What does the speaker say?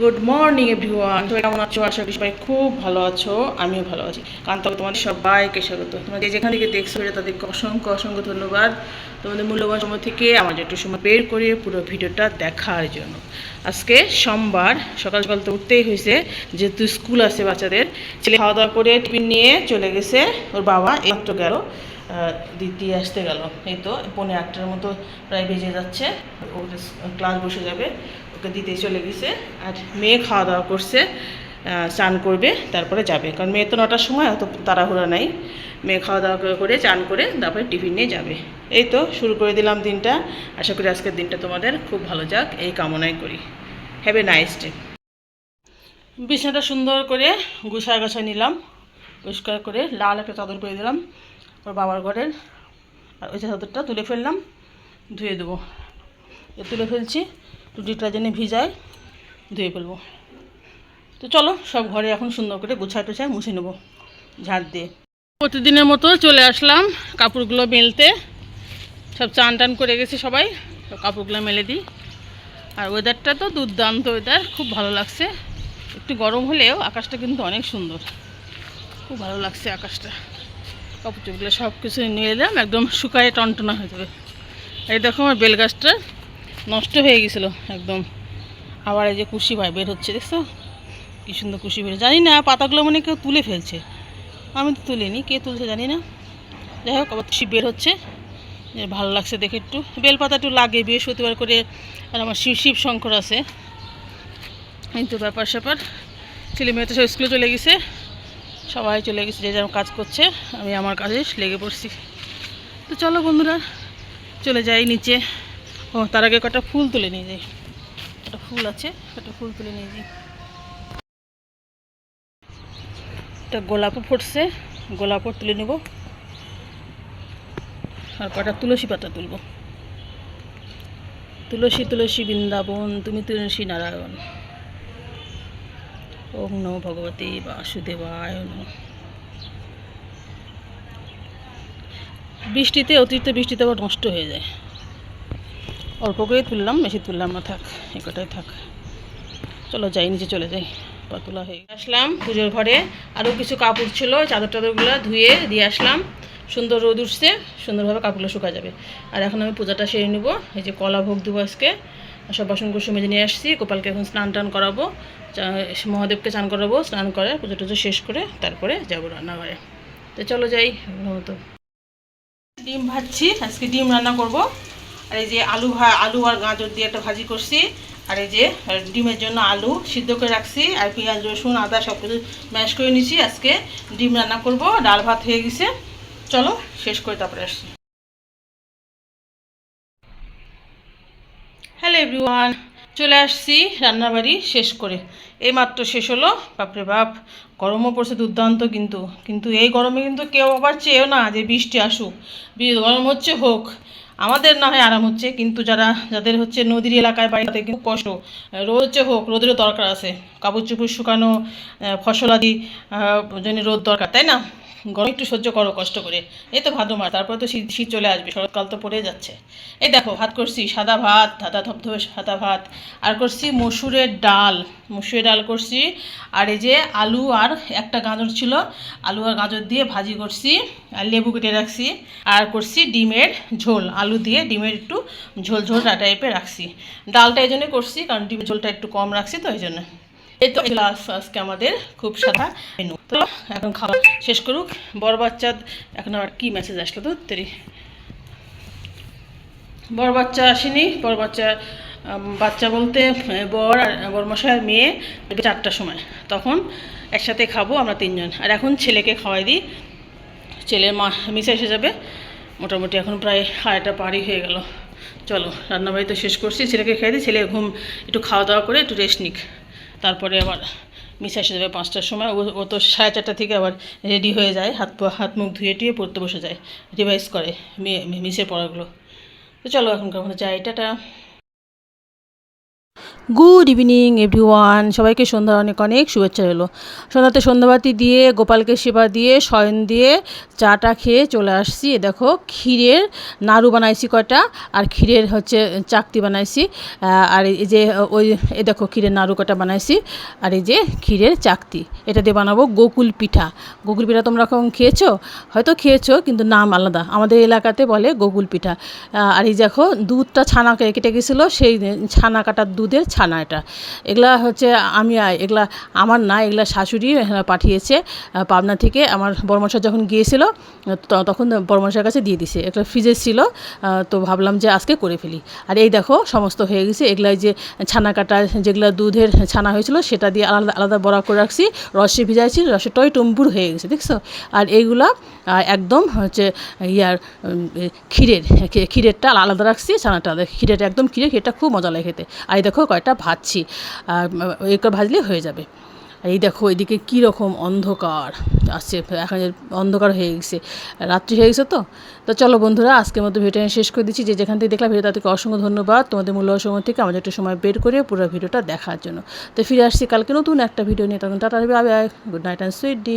Good morning everyone সবাই কেমন আছো? আশা করি সবাই খুব ভালো আছো। আমিও ভালো আছি। কারণ তবে তোমাদের সবাইকে স্বাগত। তোমরা যে যেখান থেকে দেখছ এটা তাদেরকে অসংখ্য অসংখ্য ধন্যবাদ। তোমাদের মূল্যবান সময় থেকে আমার একটু সময় বের করে পুরো ভিডিওটা দেখার জন্য। আজকে সোমবার, সকাল সকাল তো উঠতেই হয়েছে, যেহেতু স্কুল আছে বাচ্চাদের, ছেলে খাওয়া দাওয়া করে টিফিন নিয়ে চলে গেছে, ওর বাবা এইমাত্র গেল দিদি আসতে গেল। এই তো, পৌনে আটটার মতো প্রায় বেজে যাচ্ছে, ও ক্লাস বসে যাবে। ওকে দিতে চলে গেছে। আর মেয়ে খাওয়া দাওয়া করছে চান করবে, তারপরে যাবে। কারণ মেয়ে তো নটার সময়, অত তাড়াহুড়া নাই। মেয়ে খাওয়া দাওয়া করে- করে চান করে, তারপরে টিফিন নিয়ে যাবে। এই তো শুরু করে দিলাম দিনটা। আশা করি আজকের দিনটা তোমাদের খুব ভালো যাক, এই কামনাই করি। হ্যাভ এ নাইস ডে বিছানাটা সুন্দর করে গুছায় গাছায় নিলাম। পরিষ্কার করে লাল একটা চাদর করে দিলাম ওর বাবার ঘরের। আর ওই চাদরটা তুলে ফেললাম, ধুয়ে দেবো। তুলে ফেলছি। একটু ডিটারজেন্টে ভিজায় ধুয়ে ফেলব। তো চলো, সব ঘরে এখন সুন্দর করে গুছায় টুছায় মুছে নেব ঝাড় দিয়ে। প্রতিদিনের মতো চলে আসলাম কাপড়গুলো মেলতে। সব চান টান করে গেছে সবাই সব কাপড়গুলো মেলে দিই। আর ওয়েদারটা তো দুর্দান্ত ওয়েদার খুব ভালো লাগছে। একটু গরম হলেও আকাশটা কিন্তু অনেক সুন্দর। খুব ভালো লাগছে আকাশটা। কাপড় চোপড়গুলো সব কিছু নিয়ে এলাম, একদম শুকায় টনটনা হয়ে যাবে। এই দেখো আমার বেল গাছটা নষ্ট হয়ে গেছিল একদম। আবার এই যে কুশি ভাই বের হচ্ছে, দেখছ? কি সুন্দর কুশি বের জানি না, পাতাগুলো মানে কেউ তুলে ফেলছে। আমি তো তুলিনি, কে তুলছে জানি না। যাই হোক, আবার কুশি বের হচ্ছে। ভালো লাগছে দেখে একটু। বেলপাতা একটু লাগে, বৃহস্পতিবার করে আর আমার শিব শিব শঙ্কর আছে। কিন্তু ব্যাপার স্যাপার। ছেলে মেয়ে তো সব স্কুলে চলে গেছে। সবাই চলে গেছে, যে যার কাজ করছে, আমি আমার কাজে লেগে পড়ছি। তো চলো বন্ধুরা, চলে যাই নিচে। ও, তার আগে কটা ফুল তুলে নিয়ে যাই। একটা ফুল আছে একটা ফুল তুলে নিয়ে যাই। একটা গোলাপও ফুটছে, গোলাপও তুলে নেব। আর কটা তুলসী পাতা তুলব। তুলসী তুলসী বৃন্দাবন, তুমি তুলসী নারায়ণ। ওম নমো ভগবতী বাসুদেবায় নমঃ। বৃষ্টিতে অতিরিক্ত বৃষ্টিতে আবার নষ্ট হয়ে যায়। অল্প করেই তুললাম, বেশি তুললাম না, থাক এ কটাই থাক। চলো যাই, নিচে চলে যাই। পাতলা হয়ে আসলাম পুজোর ঘরে। আরও কিছু কাপড় ছিল চাদর টাদরগুলো ধুয়ে দিয়ে আসলাম। সুন্দর রোদ উঠছে, সুন্দরভাবে কাপড়গুলো শুকা যাবে। আর এখন আমি পূজাটা সেরে নেব। এই যে কলা ভোগ দেবো আজকে। সব বাসন কুসুম মেজে নিয়ে আসছি। গোপালকে এখন স্নান টান করাবো। মহাদেবকে চান করাবো, স্নান করে, পুজো টুজো শেষ করে তারপরে যাব রান্নাঘরে। তো চলো যাই তো। ডিম ভাজছি, আজকে ডিম রান্না করব। আর এই যে আলু আলু আর গাজর দিয়ে একটা ভাজি করছি। আর এই যে ডিমের জন্য আলু সিদ্ধ করে রাখছি। আর পেঁয়াজ, রসুন, আদা সব কিছু ম্যাশ করে নিছি। আজকে ডিম রান্না করব। ডাল ভাত হয়ে গেছে। চলো, শেষ করে তারপরে আসছি। হ্যালো এভরিওয়ান চলে আসছি রান্নাবাড়ি শেষ করে। এই মাত্র শেষ হলো। বাপরে বাপ, গরমও পড়ছে দুর্দান্ত কিন্তু। কিন্তু এই গরমে কিন্তু কেউ আবার চেয়েও না যে বৃষ্টি আসুক। গরম হচ্ছে হোক। আমাদের না হয় আরাম হচ্ছে কিন্তু যারা যাদের হচ্ছে নদীর এলাকায় বাড়ি তাদের কিন্তু কষ্ট। রোদ হোক রোদেরও দরকার আছে। কাপড় চুপড় শুকানো আহ, ফসলাদি আহ, জন্য রোদ দরকার তাই না? গরম একটু সহ্য করো, কষ্ট করে। এই তো ভাদ্র মাস, তারপর তো শীত শীত চলে আসবে, শরৎকাল তো পড়ে যাচ্ছে। এই দেখো, ভাত করছি, সাদা ভাত, সাদা ধবধবে সাদা ভাত, আর করছি মসুরের ডাল মসুরের ডাল করছি, আর এই যে আলু আর একটা গাজর ছিল, আলু আর গাজর দিয়ে ভাজি করছি, আর লেবু কেটে রাখছি, আর করছি ডিমের ঝোল, আলু দিয়ে ডিমের একটু ঝোল ঝোল টাইপের রাখছি। ডালটা এই জন্য করছি, কারণ ডিমের ঝোলটা একটু কম রাখছি তো, এই জন্য। এই তো এগুলো আজকে আমাদের খুব সাদা মেনু তো এখন খাওয়া শেষ করুক। বড় বাচ্চা এখন আবার কি মেসেজ আসলো তো? তেরি। বড় বাচ্চা আসেনি। বড় বাচ্চা বাচ্চা বলতে বর আর বড়মশাই মেয়ে চারটার সময়। তখন একসাথে খাব আমরা তিনজন। আর এখন ছেলেকে খাওয়াই দিই। ছেলের মা মিশে এসে যাবে। মোটামুটি এখন প্রায় আড়াইটা পারি হয়ে গেল। চলো, রান্নাবাড়ি তো শেষ করছি। ছেলেকে খেয়ে দিই। ছেলে ঘুম, একটু খাওয়া দাওয়া করে একটু রেস্ট নিক। তারপরে আবার মিশে এসে যাবে পাঁচটার সময়। ও তো সাড়ে চারটা থেকে আবার রেডি হয়ে যায়, হাত হাত মুখ ধুয়ে টুয়ে পড়তে বসে যায়। রিভাইজ করে মিসের পড়াগুলো। তো চলো এখনকার মতো যাই, টাটা। গুড ইভিনিং এভরিওয়ান সবাইকে সন্ধ্যার অনেক অনেক শুভেচ্ছা এলো সন্ধ্যাতে সন্ধ্যাবাতি দিয়ে, গোপালকে সেবা দিয়ে, শয়ন দিয়ে চাটা খেয়ে চলে আসছি। এ দেখো, ক্ষীরের নাড়ু বানাইছি কয়টা আর ক্ষীরের হচ্ছে চাকতি বানাইছি। আর এই যে, ওই, এ দেখো, ক্ষীরের নাড়ু কটা বানাইছি। আর এই যে, ক্ষীরের চাকতি। এটা দিয়ে বানাবো গোকুল পিঠা। গোকুল পিঠা তোমরা কখন খেয়েছো? হয়তো খেয়েছো, কিন্তু নাম আলাদা। আমাদের এলাকাতে বলে গোকুল পিঠা। আর এই দেখো, দুধটা ছানা কেটে গেছিল, সেই ছানা কাটার দুধের ছানা এটা। এগুলা হচ্ছে আমি, এগুলা আমার না, এগুলা শাশুড়ি পাঠিয়েছে পাবনা থেকে। আমার বর্মশা যখন গিয়েছিল তখন বর্মশার কাছে দিয়ে দিছে। একটা ফ্রিজে ছিল তো ভাবলাম যে আজকে করে ফেলি। আর এই দেখো, সমস্ত হয়ে গেছে। এগুলাই যে ছানা কাটা, যেগুলো দুধের ছানা হয়েছিল, সেটা দিয়ে আলাদা আলাদা বড়া করে রাখছি। রসে ভিজাইছি, রসে টয় টম্বুর হয়ে গেছে, দেখছ? আর এইগুলা একদম হচ্ছে ইয়ার ক্ষীরের ক্ষীরেরটা আলাদা রাখছি, ছানাটা। ক্ষীরের একদম ক্ষীরের ক্ষীরটা খুব মজা লাগে খেতে। আর দেখো কয়টা ভাজছি, আর এইটা ভাজলে হয়ে যাবে। এই দেখো, এদিকে কী রকম অন্ধকার আসছে, এখন অন্ধকার হয়ে গেছে, রাত্রি হয়ে গেছে তো? তো চলো বন্ধুরা, আজকের মতো ভিডিওটা শেষ করে দিচ্ছি। যে যেখান থেকে দেখলাম ভিডিও তাদেরকে অসংখ্য ধন্যবাদ। তোমাদের মূল্যবান সময় থেকে আমাদের একটু সময় বের করে পুরো ভিডিওটা দেখার জন্য। তো ফিরে আসছি কালকে নতুন একটা ভিডিও নিয়ে। তখন tata good night and sweet D